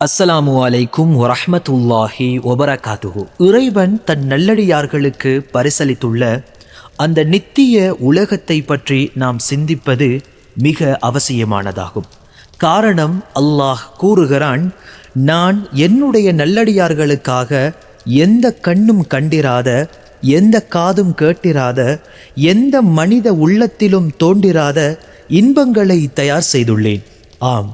அஸ்ஸலாமு அலைக்கும் வரஹ்மத்துல்லாஹி வபரகாத்துஹு. இறைவன் தன் நல்லடியார்களுக்கு பரிசளித்துள்ள அந்த நித்திய உலகத்தை பற்றி நாம் சிந்திப்பது மிக அவசியமானதாகும். காரணம் அல்லாஹ் கூறுகிறான் நான் என்னுடைய நல்லடியார்களுக்காக எந்த கண்ணும் கண்டிராத எந்த காதும் கேட்டிராத எந்த மனித உள்ளத்திலும் தோன்றிராத இன்பங்களை தயார் செய்துள்ளேன். ஆம்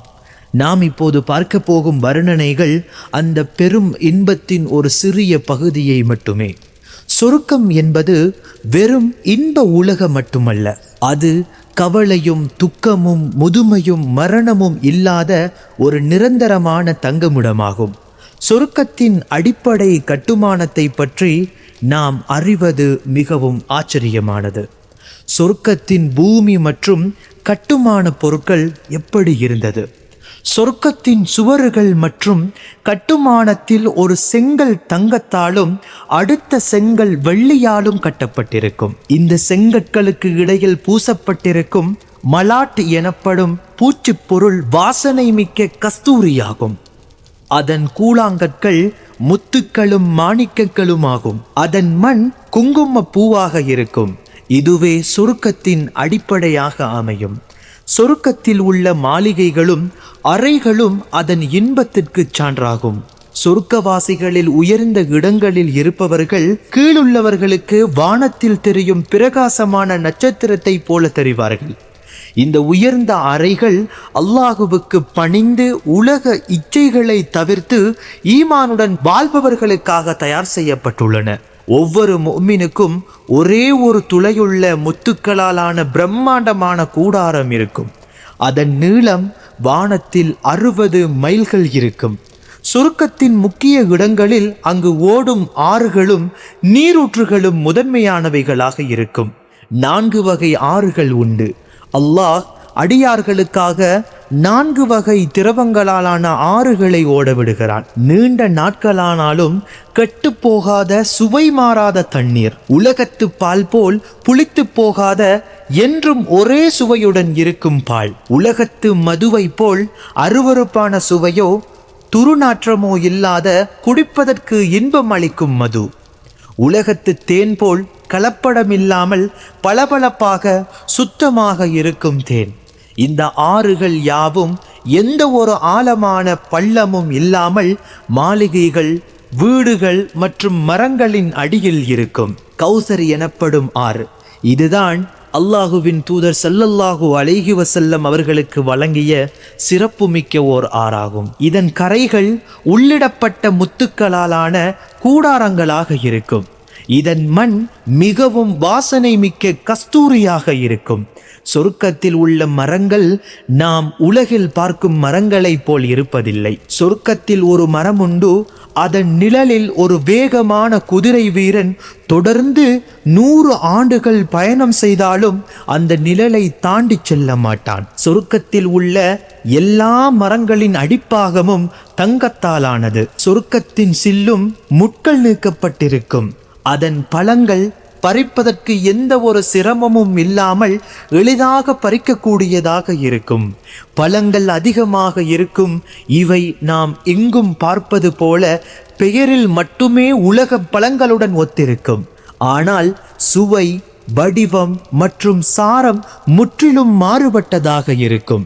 நாம் இப்போது பார்க்க போகும் வர்ணனைகள் அந்த பெரும் இன்பத்தின் ஒரு சிறிய பகுதியை மட்டுமே. சொருக்கம் என்பது வெறும் இன்ப உலகம் மட்டுமல்ல. அது கவலையும் துக்கமும் முதுமையும் மரணமும் இல்லாத ஒரு நிரந்தரமான தங்குமிடமாகும். சொருக்கத்தின் அடிப்படை கட்டுமானத்தை பற்றி நாம் அறிவது மிகவும் ஆச்சரியமானது. சொர்க்கத்தின் பூமி மற்றும் கட்டுமான பொருட்கள் எப்படி இருந்தது? சொர்க்கத்தின் சுவர்கள் மற்றும் கட்டுமானத்தில் ஒரு செங்கல் தங்கத்தாலும் அடுத்த செங்கல் வெள்ளியாலும் கட்டப்பட்டிருக்கும். இந்த செங்கற்களுக்கு இடையில் பூசப்பட்டிருக்கும் மலாட் எனப்படும் பூச்சிப்பொருள் வாசனை மிக்க கஸ்தூரியாகும். அதன் கூழாங்கற்கள் முத்துக்களும் மாணிக்கங்களுமாகும். அதன் மண் குங்கும பூவாக இருக்கும். இதுவே சொருக்கத்தின் அடிப்படையாக அமையும். சொருக்கத்தில் உள்ள மாளிகைகளும் அறைகளும் அதன் இன்பத்திற்கு சான்றாகும். சொர்க்கவாசிகளில் உயர்ந்த இடங்களில் இருப்பவர்கள் கீழுள்ளவர்களுக்கு வானத்தில் தெரியும் பிரகாசமான நட்சத்திரத்தை போல தெரிவார்கள். இந்த உயர்ந்த அறைகள் அல்லாஹுவுக்கு பணிந்து உலக இச்சைகளை தவிர்த்து ஈமானுடன் வாழ்பவர்களுக்காக தயார் செய்யப்பட்டுள்ளன. ஒவ்வொரு மொமினுக்கும் ஒரே ஒரு துளையுள்ள முத்துக்களாலான பிரம்மாண்டமான கூடாரம் இருக்கும். அதன் நீளம் வானத்தில் அறுபது மைல்கள் இருக்கும். சுருக்கத்தின் முக்கிய இடங்களில் அங்கு ஓடும் ஆறுகளும் நீரூற்றுகளும் முதன்மையானவைகளாக இருக்கும். நான்கு வகை ஆறுகள் உண்டு. அல்லாஹ் அடியார்களுக்காக நான்கு வகை திரவங்களாலான ஆறுகளை ஓடவிடுகிறான். நீண்ட நாட்களானாலும் கெட்டு போகாத சுவை மாறாத தண்ணீர். உலகத்து பால் போல் புளித்து போகாத என்றும் ஒரே சுவையுடன் இருக்கும் பால். உலகத்து மதுவை போல் அருவறுப்பான சுவையோ துருநாற்றமோ இல்லாத குடிப்பதற்கு இன்பம் அளிக்கும் மது. உலகத்து தேன் போல் கலப்படமில்லாமல் பளபளப்பாக சுத்தமாக இருக்கும் தேன். இந்த ஆறுகள் யாவும் எந்த ஒரு ஆழமான பள்ளமும் இல்லாமல் மாளிகைகள் வீடுகள் மற்றும் மரங்களின் அடியில் இருக்கும். கௌசர் எனப்படும் ஆறு. இதுதான் அல்லாஹுவின் தூதர் சல்லல்லாஹு அலைஹி வசல்லம் அவர்களுக்கு வழங்கிய சிறப்புமிக்க ஓர் ஆறாகும். இதன் கரைகள் உள்ளிடப்பட்ட முத்துக்களாலான கூடாரங்களாக இருக்கும். இதன் மண் மிகவும் வாசனை மிக்க கஸ்தூரியாக இருக்கும். சொர்க்கத்தில் உள்ள மரங்கள் நாம் உலகில் பார்க்கும் மரங்களைப் போல் இருப்பதில்லை. சொர்க்கத்தில் ஒரு மரம் உண்டு அதன் நிழலில் ஒரு வேகமான குதிரை வீரன் தொடர்ந்து நூறு ஆண்டுகள் பயணம் செய்தாலும் அந்த நிழலை தாண்டி செல்ல மாட்டான். சொர்க்கத்தில் உள்ள எல்லா மரங்களின் அடிப்பாகமும் தங்கத்தாலானது. சொர்க்கத்தின் சில்லும் முட்கள் நீக்கப்பட்டிருக்கும். அதன் பழங்கள் பறிப்பதற்கு எந்த ஒரு சிரமமும் இல்லாமல் எளிதாக பறிக்கக்கூடியதாக இருக்கும். பழங்கள் அதிகமாக இருக்கும். இவை நாம் எங்கும் பார்ப்பது போல பெயரில் மட்டுமே உலக பழங்களுடன் ஒத்திருக்கும். ஆனால் சுவை வடிவம் மற்றும் சாரம் முற்றிலும் மாறுபட்டதாக இருக்கும்.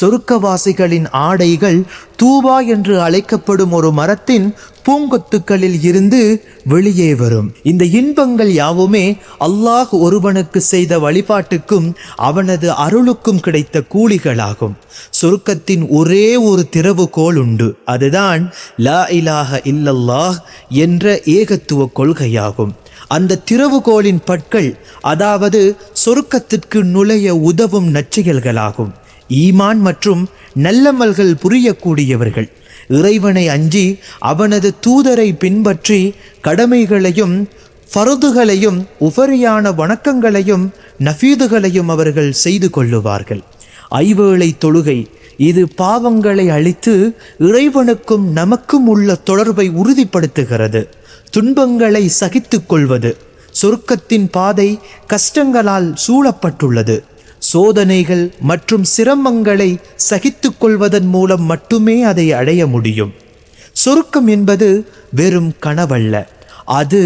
சொருக்கவாசிகளின் ஆடைகள் தூபா என்று அழைக்கப்படும் ஒரு மரத்தின் பூங்கொத்துக்களில் இருந்து வெளியே வரும். இந்த இன்பங்கள் யாவுமே அல்லாஹ் ஒருவனுக்கு செய்த வழிபாட்டுக்கும் அவனது அருளுக்கும் கிடைத்த கூலிகளாகும். சொருக்கத்தின் ஒரே ஒரு திறவுகோல் உண்டு. அதுதான் லா இலாஹ இல்லல்லாஹ் என்ற ஏகத்துவ கொள்கையாகும். அந்த திறவுகோலின் பற்கள் அதாவது சொருக்கத்திற்கு நுழைய உதவும் நச்செயல்களாகும் ஈமான் மற்றும் நல்லமல்கள் புரியக்கூடியவர்கள். இறைவனை அஞ்சி அவனது தூதரை பின்பற்றி கடமைகளையும் ஃபருதுகளையும் உபரியான வணக்கங்களையும் நஃபீதுகளையும் அவர்கள் செய்து கொள்ளுவார்கள். ஐவேளை தொழுகை இது பாவங்களை அழித்து இறைவனுக்கும் நமக்கும் உள்ள தொடர்பை உறுதிப்படுத்துகிறது. துன்பங்களை சகித்து கொள்வது சொர்க்கத்தின் பாதை கஷ்டங்களால் சூழப்பட்டுள்ளது. சோதனைகள் மற்றும் சிரமங்களை சகித்து கொள்வதன் மூலம் மட்டுமே அதை அடைய முடியும். சுருக்கம் என்பது வெறும் கனவல்ல. அது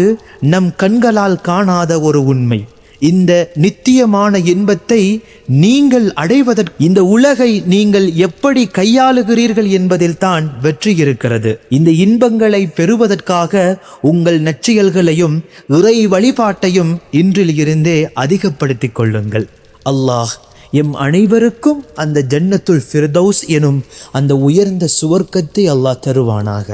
நம் கண்களால் காணாத ஒரு உண்மை. இந்த நித்தியமான இன்பத்தை நீங்கள் அடைவதற்கு இந்த உலகை நீங்கள் எப்படி கையாளுகிறீர்கள் என்பதில் தான் வெற்றி இருக்கிறது. இந்த இன்பங்களை பெறுவதற்காக உங்கள் நச்சியல்களையும் இறை வழிபாட்டையும் இன்றில் இருந்தே அதிகப்படுத்திக் கொள்ளுங்கள். அல்லாஹ் எம் அனைவருக்கும் அந்த ஜன்னத்துல் ஃபிர்தௌஸ் எனும் அந்த உயர்ந்த சுவர்க்கத்தை அல்லாஹ் தருவானாக.